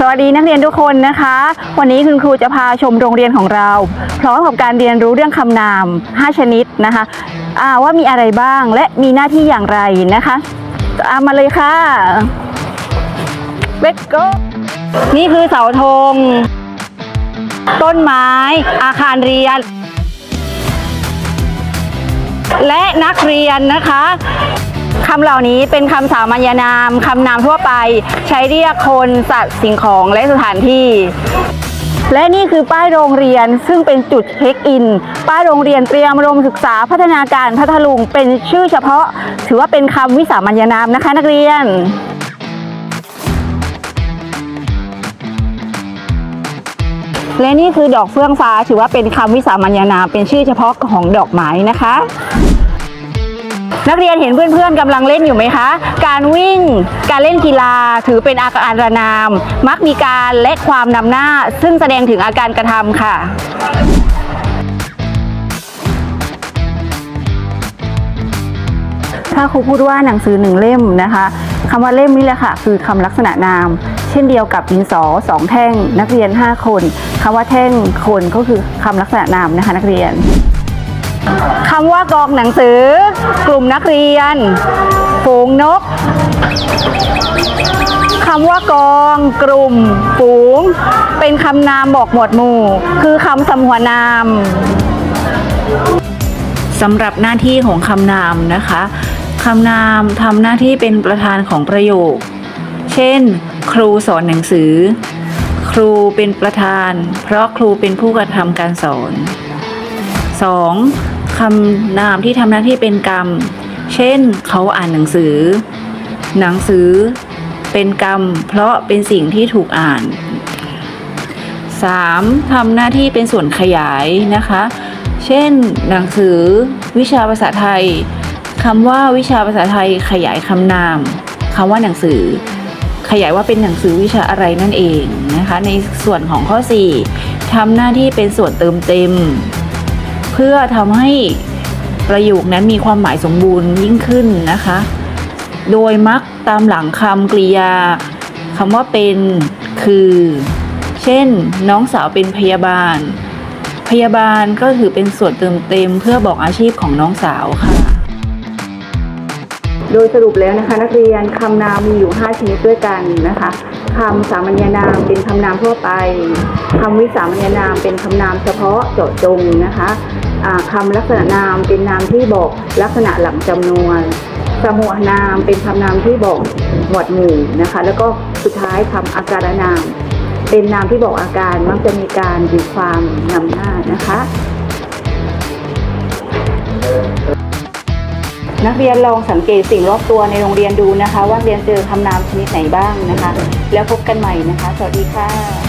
สวัสดีนักเรียนทุกคนนะคะ วันนี้คุณครูจะพาชมโรงเรียนของเรา พร้อมกับการเรียนรู้เรื่องคำนาม 5 ชนิดนะคะอ่าว่ามีอะไรบ้างและมีหน้าที่อย่างไรนะคะตามมาเลยค่ะเวกโกนี่คือเสาธง ต้นไม้ อาคารเรียน และนักเรียนนะคะคำเหล่านี้เป็นคำสามัญนามคำนามทั่วไป ใช้เรียกคนสัตว์สิ่งของและสถานที่ และนี่คือป้ายโรงเรียนซึ่งเป็นจุดเช็คอิน ป้ายโรงเรียนเตรียมรมศึกษาพัฒนาการพัทลุงเป็นชื่อเฉพาะ ถือว่าเป็นคำวิสามัญนามนะคะนักเรียน และนี่คือดอกเฟื่องฟ้าถือว่าเป็นคำวิสามัญนามเป็นชื่อเฉพาะของดอกไม้นะคะ นักเรียนเห็นเพื่อนๆกำลังเล่นอยู่ไหมคะ การวิ่ง การเล่นกีฬาถือเป็นอาการระนาม มักมีการและความนำหน้า ซึ่งแสดงถึงอาการกระทำค่ะถ้าครูพูดว่าหนังสือหนึ่งเล่มนะคะ คำว่าเล่มนี่แหละค่ะ คือคำลักษณะนาม เช่นเดียวกับดินสอสองแท่ง นักเรียน 5 คนคำว่าแท่งคนก็คือคำลักษณะนามนะคะนักเรียนคำว่ากองหนังสือ กลุ่มนักเรียนฝูงนกคำว่ากอง กลุ่ม ฝูง เป็นคำนามบอกหมวดหมู่ คือคำสำหัวนามสำหรับหน้าที่ของคำนามนะคะ คำนามทำหน้าที่เป็นประธานของประโยค เช่น ครูสอนหนังสือ ครูเป็นประธาน เพราะครูเป็นผู้กระทำการสอน 2. คำนามที่ทำหน้าที่เป็นกรรม เช่น เขาอ่านหนังสือ หนังสือเป็นกรรม เพราะเป็นสิ่งที่ถูกอ่าน 3. ทำหน้าที่เป็นส่วนขยายนะคะ เช่น หนังสือวิชาภาษาไทย คำว่าวิชาภาษาไทยขยายคำนามคำว่าหนังสือ ขยายว่าเป็นหนังสือวิชาอะไรนั่นเองนะคะ ในส่วนของข้อ 4ทำหน้าที่เป็นส่วนเติมเต็ม เพื่อทำให้ประโยคนั้นมีความหมายสมบูรณ์ยิ่งขึ้นนะคะ โดยมักตามหลังคำกริยาคำว่าเป็นคือ เช่น น้องสาวเป็นพยาบาล พยาบาลก็ถือเป็นส่วนเติมเต็ม เพื่อบอกอาชีพของน้องสาวค่ะ โดยสรุปแล้วนะคะ นักเรียนคำนามมีอยู่ 5 ชนิดด้วยกันนะคะคำสามัญนามเป็นคำนามทั่วไปคำวิสามัญนามเป็นคำนามเฉพาะเจาะจงนะคะคำลักษณะนามเป็นนามที่บอกลักษณะหลังจำนวนสมุหนามเป็นคำนามที่บอกหมวดหมู่นะคะ แล้วก็สุดท้ายคำอาการนาม เป็นนามที่บอกอาการมักจะมีการหรือความนำหน้านะคะ นักเรียนลองสังเกตสิ่งรอบตัวในโรงเรียนดูนะคะ ว่าเรียนเจอคำนามชนิดไหนบ้างนะคะ แล้วพบกันใหม่นะคะ สวัสดีค่ะ